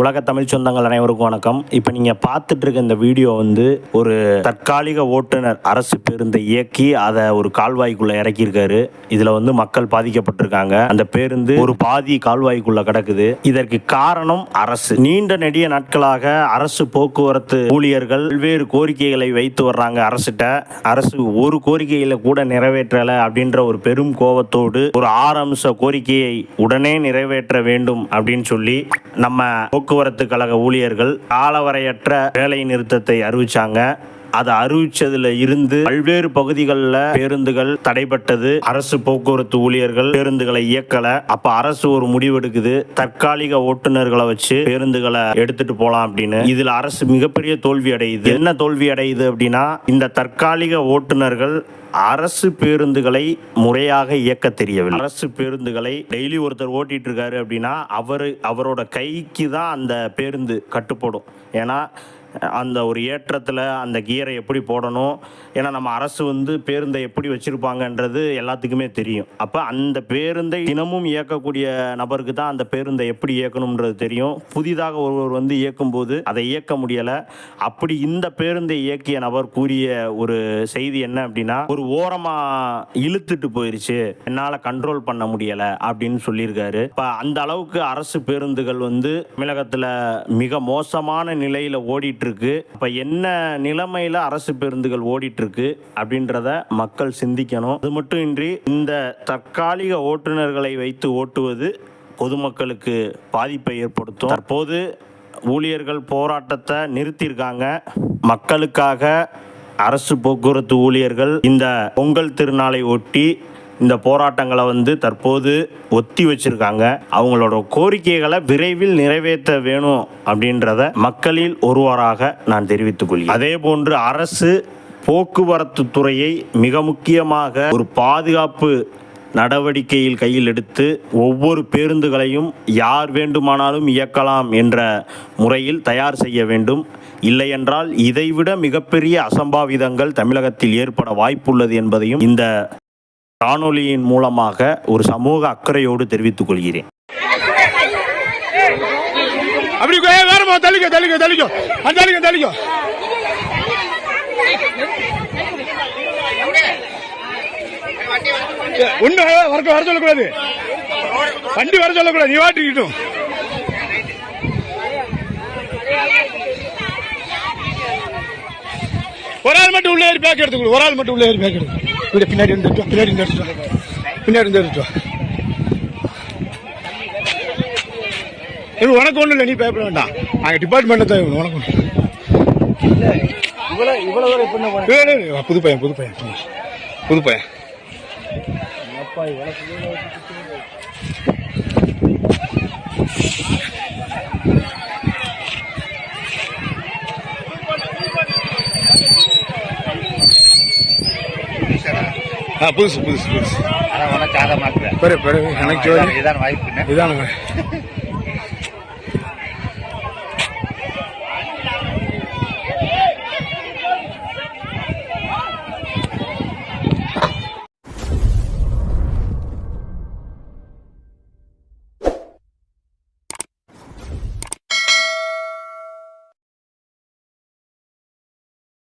உலக தமிழ் சொந்தங்கள் அனைவருக்கும் வணக்கம். இப்போ நீங்கள் பார்த்துட்டு இருக்க இந்த வீடியோ வந்து ஒரு தற்காலிக ஓட்டுநர் அரசு பேருந்தை இயக்கி அதை ஒரு கால்வாய்க்குள்ளே இறக்கியிருக்காரு. இதில் வந்து மக்கள் பாதிக்கப்பட்டிருக்காங்க. அந்த பேருந்து ஒரு பாதி கால்வாய்க்குள்ளே கிடக்குது. இதற்கு காரணம் அரசு. நீண்ட நெடிய நாட்களாக அரசு போக்குவரத்து ஊழியர்கள் பல்வேறு கோரிக்கைகளை வைத்து வர்றாங்க அரசுகிட்ட அரசு ஒரு கோரிக்கையில் கூட நிறைவேற்றலை அப்படின்ற ஒரு பெரும் கோபத்தோடு ஒரு ஆறு அம்ச கோரிக்கையை உடனே நிறைவேற்ற வேண்டும் அப்படின்னு சொல்லி நம்ம போக்குவரத்து கழக ஊழியர்கள் காலவரையற்ற வேலை நிறுத்தத்தை அறிவிச்சாங்க. அதை அறிவிச்சதுல இருந்து பல்வேறு பகுதிகளில் பேருந்துகள் தடைப்பட்டது அரசு போக்குவரத்து ஊழியர்கள் பேருந்துகளை இயக்கல. அப்ப அரசு ஒரு முடிவெடுக்குது தற்காலிக ஓட்டுநர்களை வச்சு பேருந்துகளை எடுத்துட்டு போலாம் அப்படின்னு. இதுல அரசு மிகப்பெரிய தோல்வி அடையுது. என்ன தோல்வி அடையுது அப்படின்னா இந்த தற்காலிக ஓட்டுநர்கள் அரசு பேருந்துகளை முறையாக இயக்க தெரியவில்லை. அரசு பேருந்துகளை டெய்லி ஒருத்தர் ஓட்டிட்டு இருக்காரு அப்படின்னா அவர் அவரோட கைக்கு தான் அந்த பேருந்து கட்டுப்படும். ஏன்னா அந்த ஒரு ஏற்றத்தில் அந்த கியரை எப்படி போடணும்? ஏன்னா நம்ம அரசு வந்து பேருந்தை எப்படி வச்சுருப்பாங்கன்றது எல்லாத்துக்குமே தெரியும். அப்போ அந்த பேருந்தை தினமும் இயக்கக்கூடிய நபருக்கு தான் அந்த பேருந்தை எப்படி இயக்கணுன்றது தெரியும். புதிதாக ஒருவர் வந்து இயக்கும்போது அதை இயக்க முடியலை. அப்படி இந்த பேருந்தை இயக்கிய நபர் கூறிய ஒரு செய்தி என்ன அப்படின்னா ஒரு ஓரமாக இழுத்துட்டு போயிருச்சு. என்னால் கண்ட்ரோல் பண்ண முடியலை அப்படின்னு சொல்லியிருக்காரு. இப்போ அந்த அளவுக்கு அரசு பேருந்துகள் வந்து தமிழகத்தில் மிக மோசமான நிலையில் ஓடிட்டு இருக்கு இப்போ என்ன நிலைமையில் அரசு பேருந்துகள் ஓடிட்டு இருக்கு அப்படின்றத மக்கள் சிந்திக்கணும். அது மட்டும் இன்றி இந்த தற்காலிக ஓட்டுநர்களை வைத்து ஓட்டுவது பொதுமக்களுக்கு பாதிப்பை ஏற்படுத்தும். தற்போது ஊழியர்கள் போராட்டத்தை நிறுத்தியிருக்காங்க. மக்களுக்காக அரசு போக்குவரத்து ஊழியர்கள் இந்த பொங்கல் திருநாளை ஒட்டி இந்த போராட்டங்களை வந்து தற்போது ஒத்தி வச்சிருக்காங்க. அவங்களோட கோரிக்கைகளை விரைவில் நிறைவேற்ற வேணும் அப்படின்றத மக்களில் ஒருவராக நான் தெரிவித்துக் கொள்கிறேன். அதே போன்று அரசு போக்குவரத்து துறையை மிக முக்கியமாக ஒரு பாதுகாப்பு நடவடிக்கையில் கையில் எடுத்து ஒவ்வொரு பேருந்துகளையும் யார் வேண்டுமானாலும் இயக்கலாம் என்ற முறையில் தயார் செய்ய வேண்டும். இல்லையென்றால் இதைவிட மிகப்பெரிய அசம்பாவிதங்கள் தமிழகத்தில் ஏற்பட வாய்ப்புள்ளது என்பதையும் இந்த காணொலியின் மூலமாக ஒரு சமூக அக்கறையோடு தெரிவித்துக் கொள்கிறேன். அப்படி கோ- வேறமா தள்ளிக்கோ தள்ளிக்கோ தள்ளிக்கோ அந்த தள்ளிக்கோ தள்ளிக்கோ ஒண்ணு வர வர சொல்லக்கூடாது வண்டி வர சொல்லக்கூடாது நீ வாட்டிக்கிட்டும் ஒரு ஆள் மட்டும் உள்ள ஏறி பேக் எடுத்துக்கணும் ஒரு ஆள் மட்டும் உள்ள ஏறி பேக் எடுத்து இப்படி பின்னாடி இருந்து எடுத்து வா, பின்னாடி இருந்து எடுத்து வா. பின்னாடி இருந்து எடுத்து வா. இது உனக்கு ஒண்ணும் இல்லை நீ பயப்பட வேண்டாம். நாங்க டிபார்ட்மெண்ட் தான் உனக்கு ஏய், புது பையன் புது பையன் புது பையன். ஆ புதுசு புதுசு புதுசு. பெரு பெரு எனக்கு இதான் வாய்ப்பு இதானுங்க.